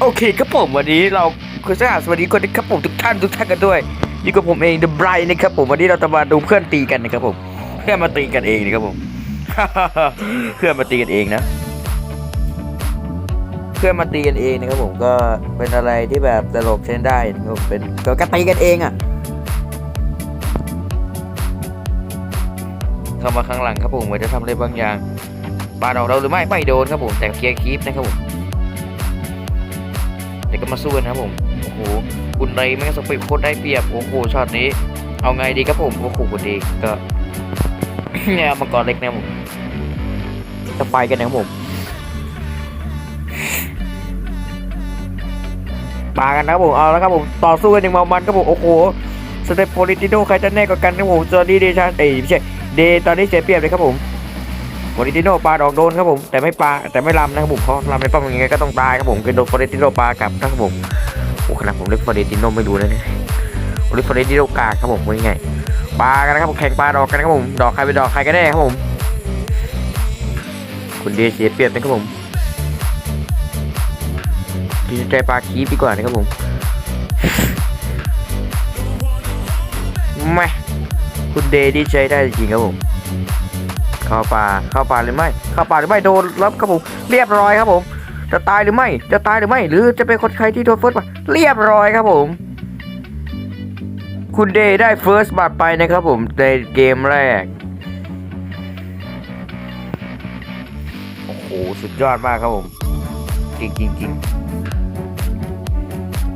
โอเคครับผมวันนี้เราคุณสวัสดีคนนครับผมทุกท่านทุกท่านกันด้วยนี่ก็ผมเองเดอะไบรท์นะครับผมวันนี้เราจะมาดูเพื่อนตีกันนะครับผมเพื่อนมาตีกันเองนะครับผมเพื่อนมาตีกันเองนะ เพื่อนมาตีกันเองนะครับผมก็เป็นอะไรที่แบบตลกเช่นได้นะครับผมเป็นก็ก็ตีกันเองอะเข้ามาข้างหลังครับผมเหมือนจะทำอะไรบางอย่างปาดออกเราหรือไม่ไม่โดนครับผมแต่เคลียร์คีปนะครับผม เดี๋ยวก็มาสู้กันะครับผมโอ้โหคุณไรไม่งสปีดโคตรได้เปรียบโอ้โหช็อตนี้เอาไงดีครับผมโอ้โหดีก็เนี่ยมังกรเล็กเนี่ยผมจะไปกันนะครับผมมากันนะครับผมเอาแล้วครับผมต่อสู้กันอย่างเมามันครับผมโอ้โหสเตปโปลิติโนใครจะแน่กว่ากันครับผมจอร์ดี้เดชาเอ้ยไม่ใช่เดตอนนี้เสียเปรียบเลยครับผม โปลิติโนปลาดอกโดนครับผมแต่ไม่ปลาแต่ไม่ลำนะครับผมเพราะลำในป้อมยังไงก็ต้องตายครับผมคือโดนโปลิติโนปลากลับนะครับผมโอ้ขนาดผมเล่นโปลิติโนไม่รู้นะเนี่ยผมเล่นโปลิติโนกากครับผมว่ายังไงปลากันนะครับผมแข่งปลาดอกกันนะครับผม ดอกใครเป็นดอกใครกันแน่ครับผมคุณเดย์เสียเปรียบนะครับผมดีใจปลาคีบดีกว่านะครับผมแม่คุณเดดีใจได้จริงครับผม เข้าป่าเข้าป่าหรือไม่เข้าป่าหรือไม่โดนรับครับผมเรียบร้อยครับผม จะตายหรือไม่จะตายหรือไม่ หรือจะเป็นคนใครที่โดนเฟิร์สบัตเรียบร้อยครับผม คุณเดย์ได้เฟิร์สบัตไปนะครับผมในเกมแรกโอ้โหสุดยอดมากครับผมจริงจริงจริง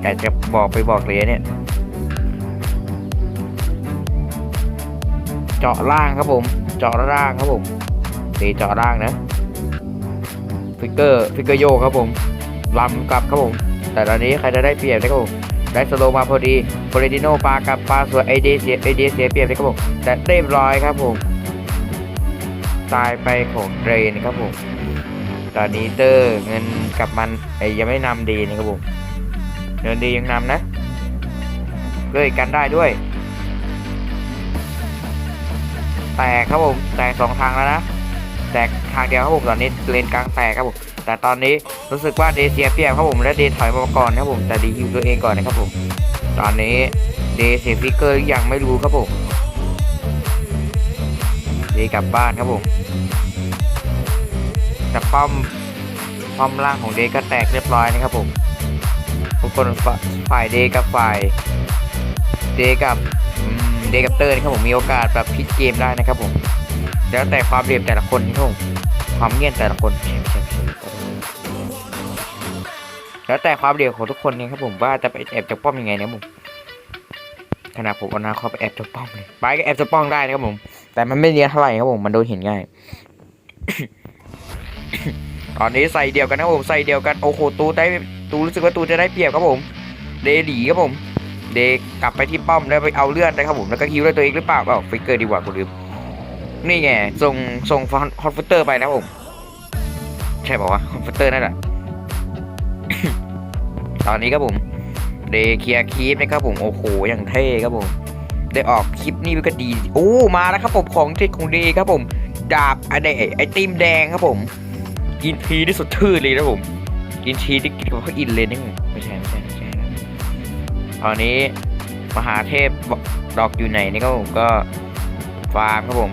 อยากจะบอกไปบอกเลยเนี่ยเจาะล่างครับผม เจาะล่างครับผมตีเจาะล่างนะฟิกเกอร์ฟิกเกอร์โยครับผมลำกลับครับผม แต่ตอนนี้ใครจะได้เปรียบนะครับผมได้สโลว์มาพอดีโปรดิโนปลากับปลาสวยไอเดเสียไอเดเสียเปรียบเลยครับผมแต่เรียบร้อยครับผม ตายไปของเดรนครับผม ตอนนี้เตอร์เงินกับมันไอยังไม่นำดีนะครับผมเงินดียังนำนะเลยกันได้ด้วย แตกครับผมแตกสองทางแล้วนะแตกทางเดียวครับผมตอนนี้เลนกลางแตกครับผมแต่ตอนนี้รู้สึกว่าเดเสียเปียบครับผมและเดถอยมาก่อนครับผมแต่ดีฮิวตัวเองก่อนนะครับผม ตอนนี้เดเสียฟิกเกอร์ยังไม่รู้ครับผมเดกลับบ้านครับผมแต่ป้อมป้อมล่างของเดก็แตกเรียบร้อยนะครับผมทุกคนฝ่ายฝ่ายเดกับฝ่ายเดกับ เดกับเตอร์นี่ครับผมมีโอกาสแบบพลิกเกมได้นะครับผมแล้วแต่ความเรียบแต่ละคนนี่ครับผมความเงียบแต่ละคนแล้วแต่ความเรียบของทุกคนนี่ครับผมว่าจะไปแอบจากป้อมยังไงนะผมขณะผมเอาหนาเขาไปแอบจากป้อมเลยไปก็แอบจากป้อมได้นะครับผม แต่มันไม่เนียนเท่าไหร่ครับผมมันโดนเห็นง่ายตอนนี้ใส่เดียวกันนะครับผมใส่เดียวกันโอ้โหตูได้ตูรู้สึกว่าตูจะได้เปรียบครับผมเดหลีครับผม เดกลับไปที่ป้อมแล้วไปเอาเลือดนะครับผมแล้วก็ฮิวด้วยตัวเองหรือเปล่าเอาฟิกเกอร์ดีกว่าคุณลืมนี่ไงส่งส่งคอนฟิเตอร์ไปนะผมใช่ป่าวะคอนฟิเตอร์นั่นแหละตอนนี้ครับผมเดเคลียร์คีปนะครับผมโอ้โหอย่างเท่ครับผมได้ออกคลิปนี่ก็ดีโอ้มาแล้วครับผมของเทคของเดครับผมดาบไอเดไอติมแดงครับผม กินทีที่สุดทื่อเลยนะผมกินทีที่กินกับเขาอินเลยนี่ไม่ใช่ไม่ใช่ ไม่ใช่นะตอนนี้มหาเทพดอกอยู่ไหนนี่ก็ผมก็ฟาร์มครับผม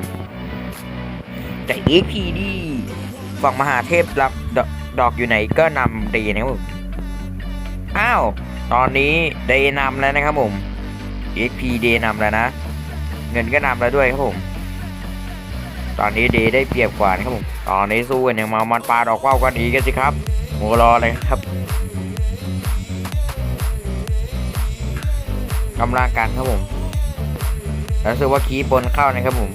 แต่ EP ดีฝั่งมหาเทพรับดอกดอกอยู่ไหนก็นำดีนะครับผมอ้าว ตอนนี้เดย์นำแล้วนะครับผม EP เดย์นำแล้วนะ เงินก็นำแล้วด้วยครับผม ตอนนี้เดย์ได้เปรียบกว่านะครับผม ตอนนี้สู้กันอย่างมามันปลาดอกว่าวกันอีกกันสิครับโมรอเลยครับ กำลังกันครับผมแล้วรู้สึกว่าคีบนเข้านะครับผม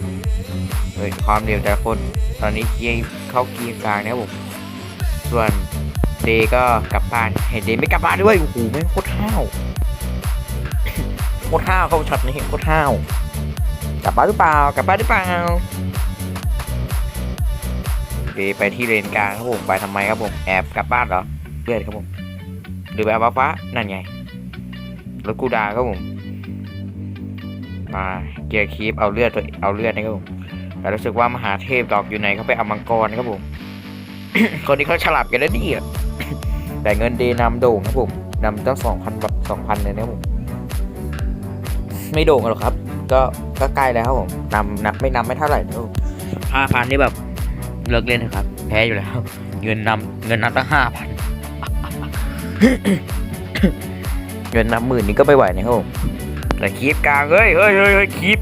เฮ้ยความเร็วแต่คนตอนนี้คีย์เข้าคีย์กลางนะครับผม ส่วนเดก็กลับบ้านเห็นเดไม่กลับบ้านด้วยโอ้โหแม่งโคตรห้าวโคตรห้าวเขาช็อตนี้โคตรห้าวกลับบ้านหรือเปล่ากลับบ้านหรือเปล่าเดไปที่เลนกลางครับผมไปทำไมครับผมแอบกลับบ้านเหรอเลือดครับผมหรือแบบฟ้าฟ้านั่นไง แล้วกูดาครับผมมาเกียร์คีปเอาเลือดตัวเอาเลือดนะครับผมแต่รู้สึกว่ามหาเทพดอกอยู่ไหนเขาไปเอามังกรนะครับผม คนนี้เขาฉลาดกันแล้วนี่อะแต่เงินเดย์นำโด่งครับผมนำตั้งสองพันสองพันเลยนะครับผม ไม่โด่งหรอกครับ ก็ก็ใกล้แล้วครับผมนำนำไม่นำไม่เท่าไหร่นะครับห้าพันนี่แบบเลิกเล่นเถอะครับ แพ้อยู่แล้ว เงินนำเงินนำตั้งห้าพัน เงินนำหมื่นนี่ก็ไม่ไหวนะครับผมแต่คีบกลางเฮ้ยเฮ้ยเฮ้ยคีบ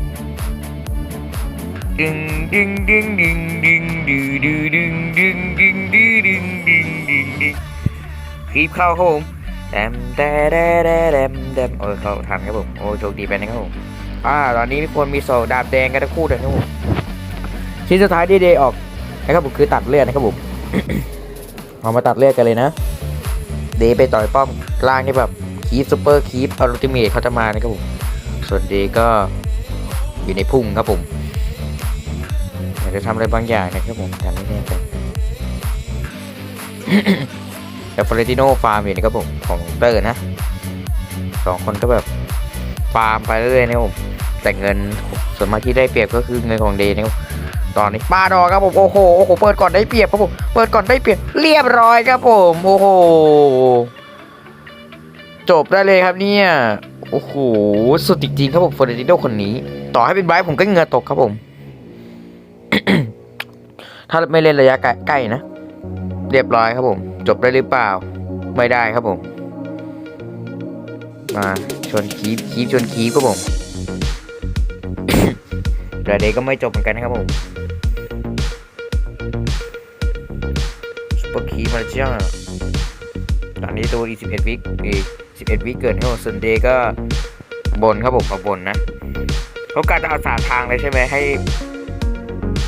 ดึงดึงดึงดึงดึงดึงดึงดึงดึงดึงดึงดึงดึงดึงดึงคีบเข้าครับผมแดมแดแดแดแดมแดมเออเขาทันครับผมโอ้โชคดีไปนะครับผมอ่าตอนนี้มีคนมีโซดาบแดงกันทั้งคู่เลยนะครับผมชิ้นสุดท้ายดีเดย์ออกนะครับผมคือตัดเลือดนะครับผมเอามาตัดเลือดกันเลยนะ เดย์ไปต่อยป้อมล่างนี่แบบ คีฟซูเปอร์คีฟอัลติเมทเขาจะมานะครับผม ส่วนเดย์ก็อยู่ในพุ่งครับผมอยากจะทำอะไรบางอย่างนะครับผมแต่ไม่แน่ใจแต่ฟลอเรติโนฟาร์มอยู่นะครับผมของเตอร์นะสองคนก็แบบฟาร์มไปเรื่อยๆนะครับผมแต่เงินส่วนมากที่ได้เปรียบก็คือเงินของเดนะครับตอนนี้ปาดอกครับผมโอ้โหโอ้โหเปิดก่อนได้เปรียบครับผมเปิดก่อนได้เปรียบเรียบร้อยครับผมโอ้โห จบได้เลยครับเนี่ยโอ้โหสุดจริงๆครับผมฟอเรติโนคนนี้ ต่อให้เป็นไบรท์ผมก็เงือตกครับผม ถ้าไม่เล่นระยะใกล้ๆนะ เรียบร้อยครับผม จบได้หรือเปล่า ไม่ได้ครับผม มาชนคีบคีบชนคีบครับผมแต่เดย์ก็ไม่จบเหมือนกันนะครับผมซุปเปอร์คีบมาเจ้าตอนนี้ตัวอีก11วิอีก 11 วิเกิดให้ผมส่วนเดย์ก็บนครับผมมาบนนะเขาการจะเอาสามทางเลยใช่ไหมให้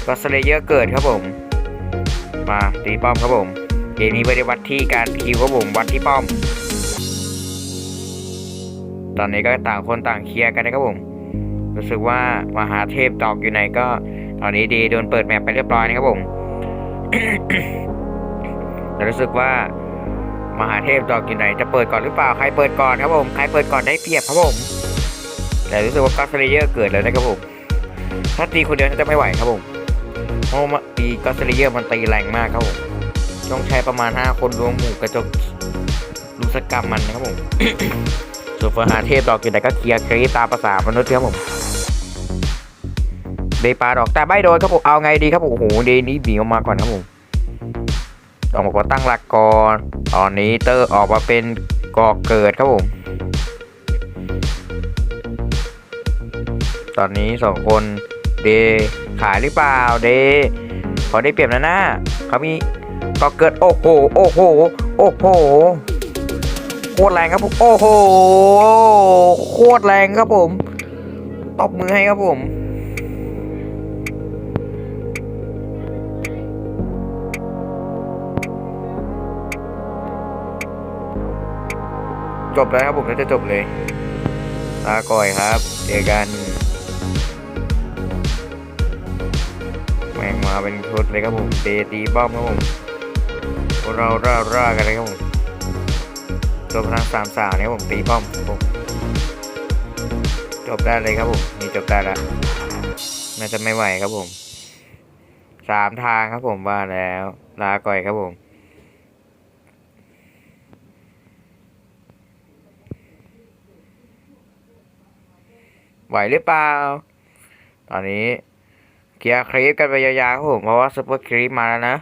ก็สเลเยอร์เกิดครับผม มาตีป้อมครับผมเกมนี้ไม่ได้วัดที่การคิวครับผมวัดที่ป้อม ตอนนี้ก็ต่างคนต่างเคลียร์กันนะครับผม รู้สึกว่ามหาเทพตอกอยู่ไหนก็ ตอนนี้ดีโดนเปิดแมปไปเรียบร้อยนะครับผมแต่รู้สึกว่า มหาเทพตอกอยู่ไหนจะเปิดก่อนหรือเปล่าใครเปิดก่อนครับผมใครเปิดก่อนได้เปรียบครับผมแต่รู้สึกว่ากัสเลเยอร์เกิดแล้วนะครับผมถ้าตีคนเดียวน่าจะไม่ไหวครับผมเพราะว่าตีกัสเลเยอร์มันตีแรงมากครับผมต้องใช้ประมาณ 5 คนรวมหมู่กระจกลูสกรรมมันนะครับผมส่วนเฟอร์หาเทพดอกอยู่ไหนก็เคลียร์ครีตาภาษามนุษย์ครับผมเดปาดอกแต่ใบโดนครับผมเอาไงดีครับผมโอ้โหเดย์นี้หนีออกมาก่อนครับผม ออกมาตั้งหลักก่อนตอนนี้เตอร์ออกมาเป็นก่อเกิดครับผม ตอนนี้สองคนเดขายหรือเปล่าเดย์เขาได้เปรียบนะหน้าเขามีก่อเกิดโอ้โหโอ้โหโอ้โหโคตรแรงครับผมโอ้โหโคตรแรงครับผมตบมือให้ครับผม จบแล้วครับผมน่าจะจบเลยลาก่อยครับ เจอกัน แม่งมาเป็นชุดเลยครับผมเตะตีป้อมครับผมพวกเราร่าร่ากันเลยครับผมตัวพลังสามสาวเนี่ยผมตีป้อมผมจบได้เลยครับผมนี่จบได้ล้วน่าจะไม่ไหวครับผมสามทางครับผมว่าแล้ว ลาก่อยครับผม ไหวหรือเปล่า ตอนนี้เคลียร์คลิปกันไปยาวๆครับผม เพราะว่าซุปเปอร์คลิปมาแล้วนะ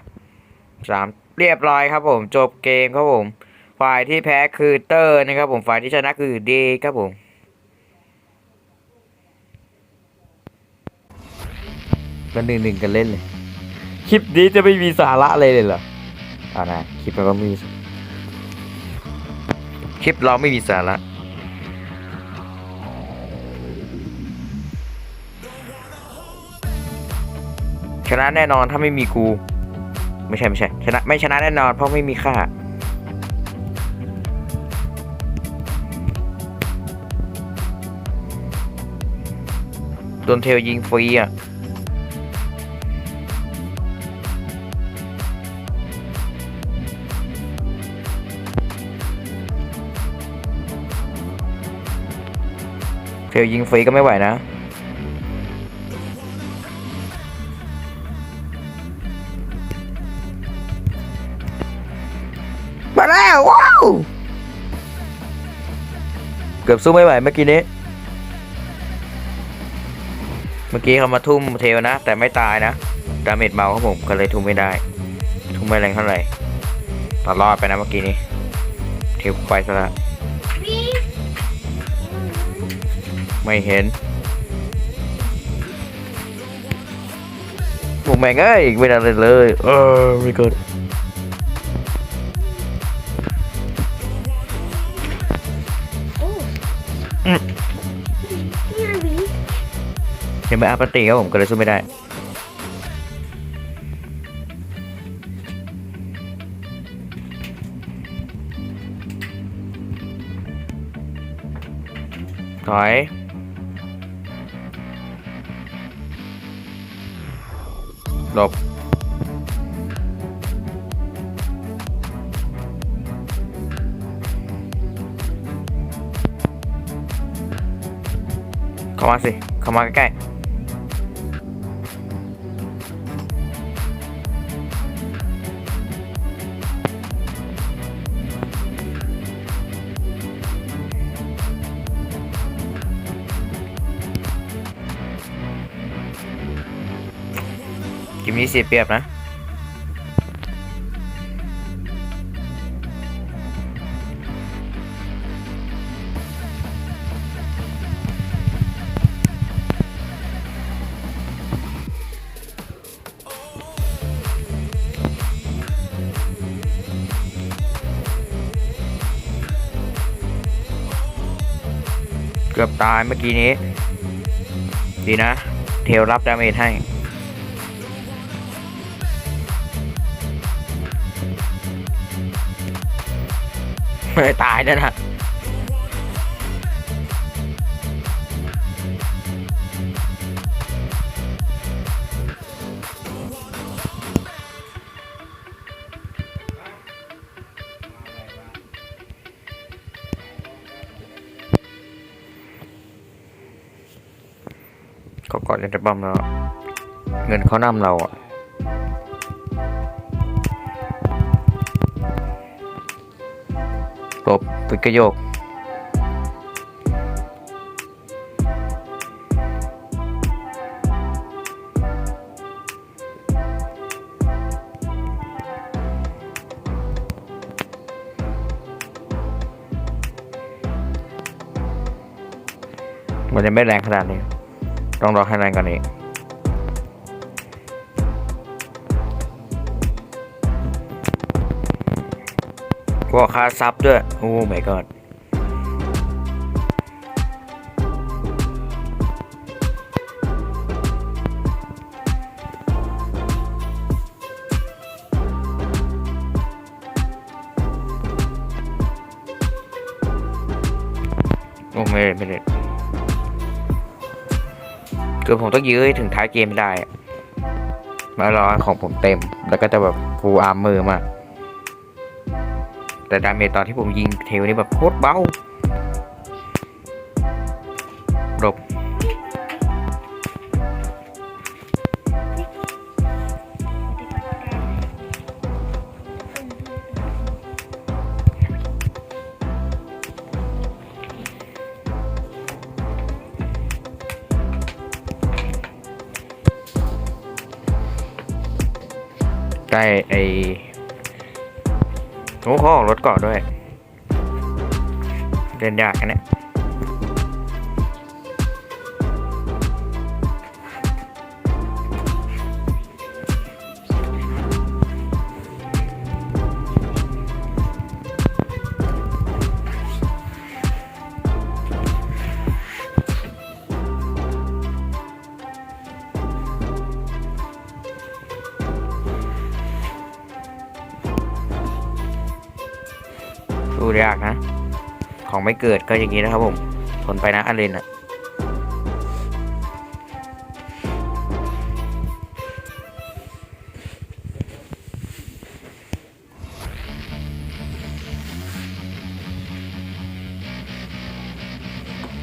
สามเรียบร้อยครับผม จบเกมครับผม ฝ่ายที่แพ้คือเตอร์นะครับผม ฝ่ายที่ชนะคือเดครับผมก็หนึ่งหนึ่งกันเล่นเลย คลิปนี้จะไม่มีสาระเลยเลยเหรออ่านะ คลิปเราก็ไม่มี คลิปเราไม่มีสาระ ชนะแน่นอนถ้าไม่มีกู ไม่ใช่ไม่ใช่ชนะไม่ชนะแน่นอนเพราะไม่มีค่าโดนเทลยิงฟรีอะเทลยิงฟรีก็ไม่ไหวนะ สู้ไม่ไหวเมื่อกี้นี้ เมื่อกี้เขามาทุ่มเทลนะ แต่ไม่ตายนะ ดาเมจเบาครับผมก็เลยทุ่มไม่ได้ ทุ่มไม่แรงเท่าไหร่ตอรอดไปนะเมื่อกี้นี้ เทลไปซะละไม่เห็นผมแม่งเอ้ยไม่ได้เลย เออไม่เกิด เห็นไหมอาปติครับผมก็เลยสู้ไม่ได้ถอยหลบเข้ามาสิเข้ามาใกล้ๆ มนี้เสียเปรียบนะเกือบตายเมื่อกี้นี้ ดีนะ เทลรับดาเมจให้ ไม่ตายแล้วนะเขากอดกันจะบัมเราเงินเขานำเราอะ ปิดกระโยก มันจะไม่แรงขนาดนี้ ต้องรอให้แรงกว่านี้ ก็ค่าซับด้วย โอ้ my god โอ้ไม่ได้ไม่ได้คือผมต้องยื้อถึงท้ายเกมไม่ได้ มารอของผมเต็ม แล้วก็จะแบบฟูอาร์มมือมาก แต่ดาเมจตอนที่ผมยิงเทลนี่แบบโคตรเบาหลบใกล้ไอ โอ้เขาออกรถก่อนด้วย เด่นยากนะเนี่ย ของไม่เกิดก็อย่างนี้นะครับผมทนไปนะอาเลนอะ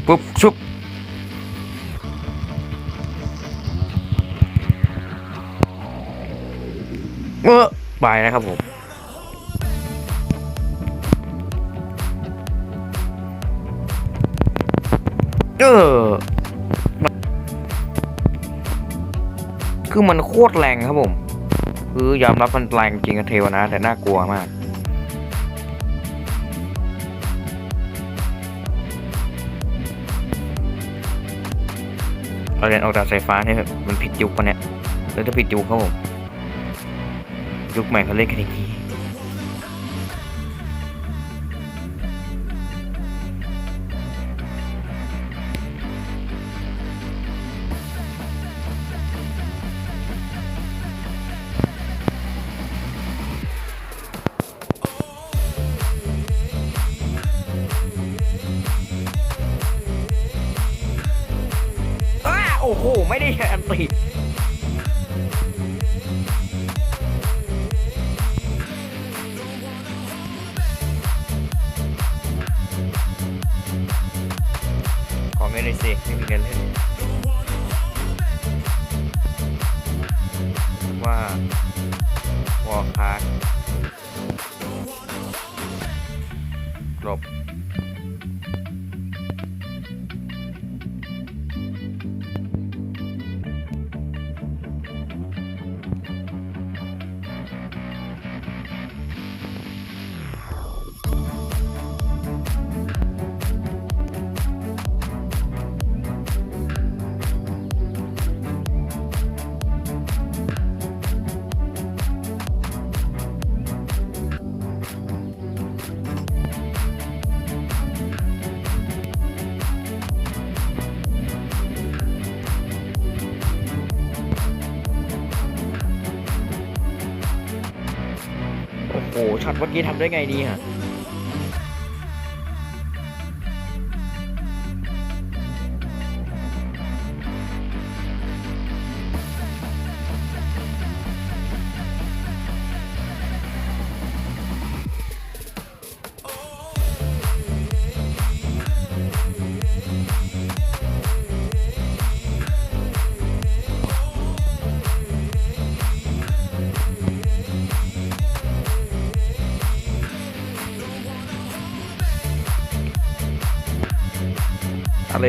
ปุ๊บชุบเมื่อไปนะครับผม เออคือมันโคตรแรงครับผม คือยอมรับมันแรงจริงกับเทวนะ แต่น่ากลัวมากเราเรียนออกจากสายฟ้าเนี่ยมันผิดยุคปะเนี่ยหรือจะผิดยุคครับผม ยุคใหม่เขาเล่นกันอย่างนี้ ไม่ได้แอนติ เมื่อกี้ทำได้ไงดีฮะ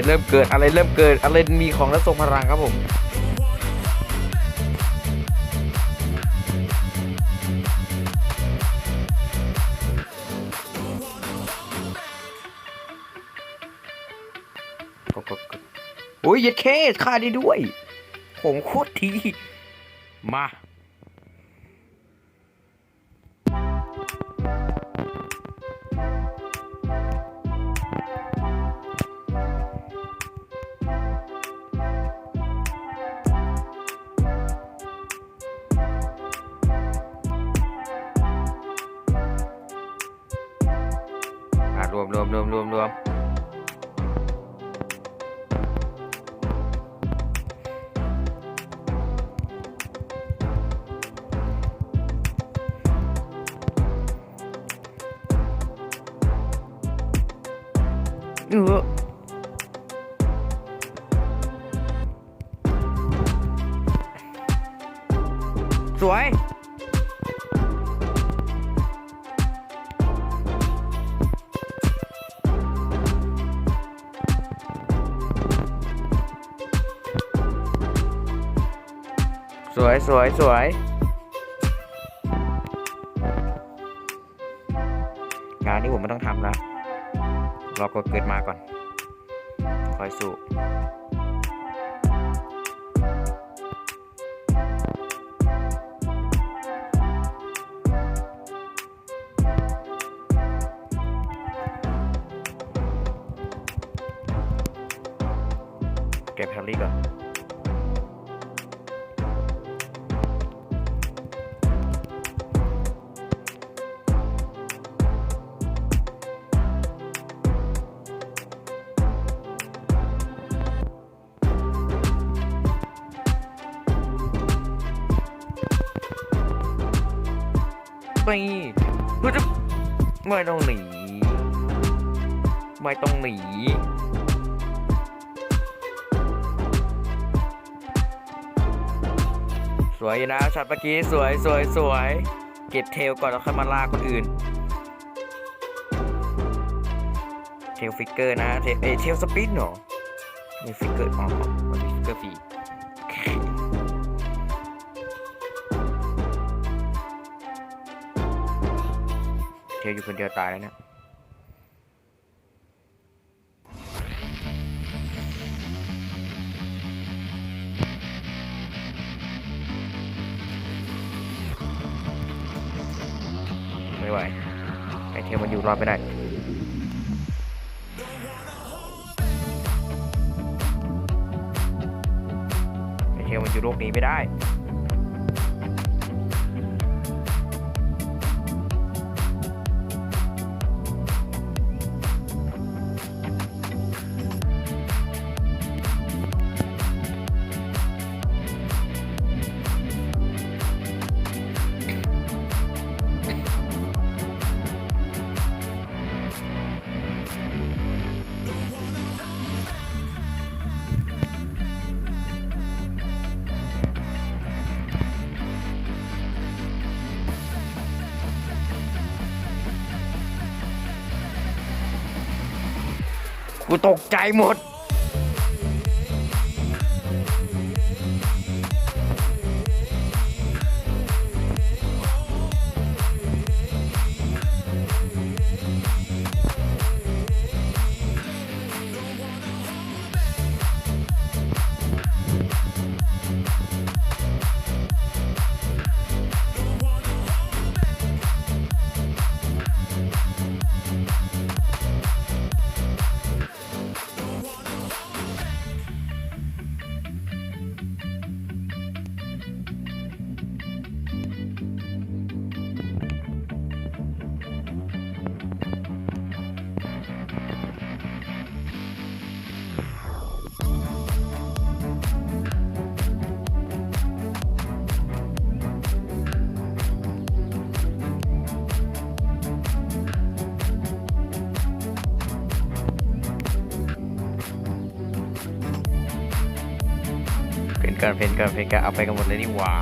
เริ่มเกิดอะไรเริ่มเกิดอะไรมีของและทรงพลังครับผมโอ้ยเย็ดเคค่าได้ด้วย ผมโคตรที มา สวย สวยสวยสวยงานนี้ผมไม่ต้องทำแล้วรอกดเกิดมาก่อน คอยสู้ ไม่เฮ้ยจะไม่ต้องหนี ไม่ต้องหนีสวยนะช็อตเมื่อกี้สวยสวยสวย เก็บเทลก่อนแล้วค่อยมาลากคนอื่น เทลฟิกเกอร์นะ เทลเอเทลสปินเหรอมีฟิกเกอร์อ๋อมันมีฟิกเกอร์ฟรี เทลอยู่คนเดียวตายแล้วเนะไม่ไหวไอเทลมันอยู่รอดไม่ได้ไอเทลมันอยู่โลกนี้ไม่ได้ กูตกใจหมด การเพนการเพนการเอาไปกันหมดเลยนี่หว่า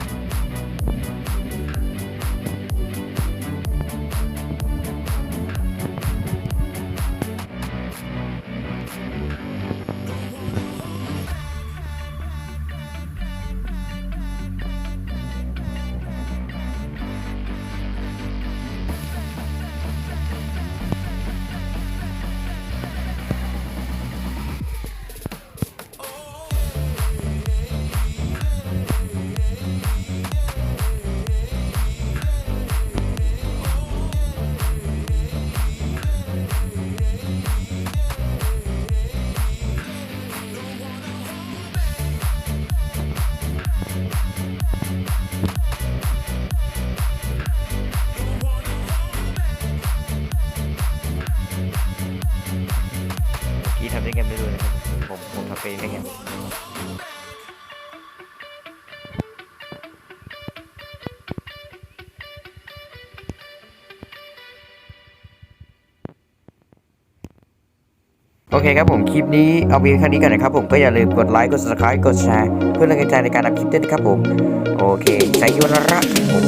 โอเคครับผมคลิปนี้เอาเพียงแค่นี้กันนะครับผมก็อย่าลืมกดไลค์กด subscribe กดแชร์เพื่อเป็นกำลังใจในการทำคลิปด้วยนะครับผม โอเคใส่ยูนะรักผม